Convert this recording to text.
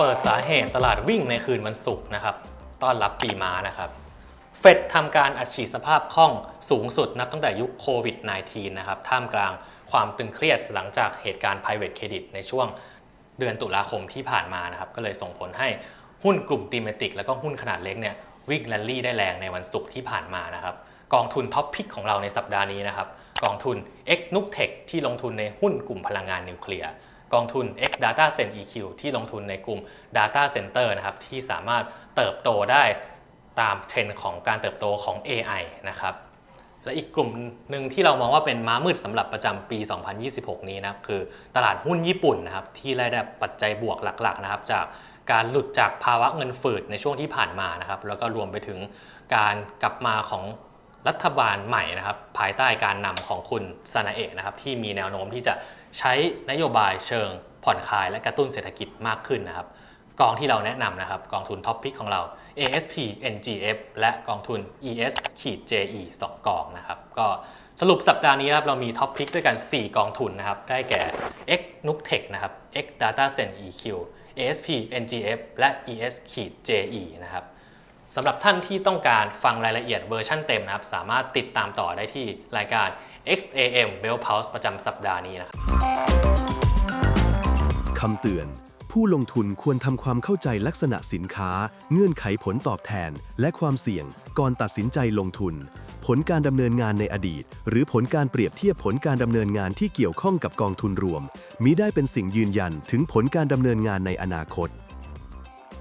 เปิดสาเหตุตลาดวิ่งในคืนวันศุกร์นะครับ ต้อนรับปีม้านะครับ เฟดทำการอัดฉีดสภาพคล่องสูงสุดนับตั้งแต่ยุคโควิด -19 นะครับ ท่ามกลางความตึงเครียดหลังจากเหตุการณ์ private credit ในช่วงเดือนตุลาคมที่ผ่านมานะครับ ก็เลยส่งผลให้หุ้นกลุ่มตีมติก แล้วก็หุ้นขนาดเล็กเนี่ยวิ่งแรลลี่ได้แรงในวันศุกร์ที่ผ่านมานะครับ กองทุนท็อปพิกของเราในสัปดาห์นี้นะครับ กองทุน X n u c t e c h ที่ลงทุนในหุ้นกลุ่มพลังงานนิวเคลียร์ กองทุน X Data Cent EQ ที่ลงทุนในกลุ่ม Data Center นะครับที่สามารถเติบโตได้ตามเทรนด์ของการเติบโตของ AI นะครับและอีกกลุ่มหนึ่งที่เรามองว่าเป็นม้ามืดสำหรับประจำปี 2026 นี้นะครับคือตลาดหุ้นญี่ปุ่นนะครับที่ได้รับปัจจัยบวกหลักๆนะครับจากการหลุดจากภาวะเงินฝืดในช่วงที่ผ่านมานะครับแล้วก็รวมไปถึงการกลับมาของ รัฐบาลใหม่นะครับภายใต้การนำของคุณซานาเอะนะครับที่มีแนวโน้มที่จะใช้นโยบายเชิงผ่อนคลายและกระตุ้นเศรษฐกิจมากขึ้นนะครับ กองที่เราแนะนำนะครับกองทุนท็อปพิกของเรา ASP NGF และกองทุน ES ขีด JE 2 กองนะครับก็สรุปสัปดาห์นี้นะครับเรามีท็อปพิกด้วยกัน 4 กองทุนนะครับได้แก่ X n u c t e c h นะครับ X Data Cent EQ ASP NGF และ ES ขีด JE นะครับ สำหรับท่านที่ต้องการฟังรายละเอียดเวอร์ชั่นเต็มนะครับ สามารถติดตามต่อได้ที่รายการ XAM Bell Pulse ประจำสัปดาห์นี้นะครับคำเตือน ผู้ลงทุนควรทำความเข้าใจลักษณะสินค้า เงื่อนไขผลตอบแทน และความเสี่ยง ก่อนตัดสินใจลงทุน ผลการดำเนินงานในอดีต หรือผลการเปรียบเทียบผลการดำเนินงานที่เกี่ยวข้องกับกองทุนรวมมิได้เป็นสิ่งยืนยันถึงผลการดำเนินงานในอนาคต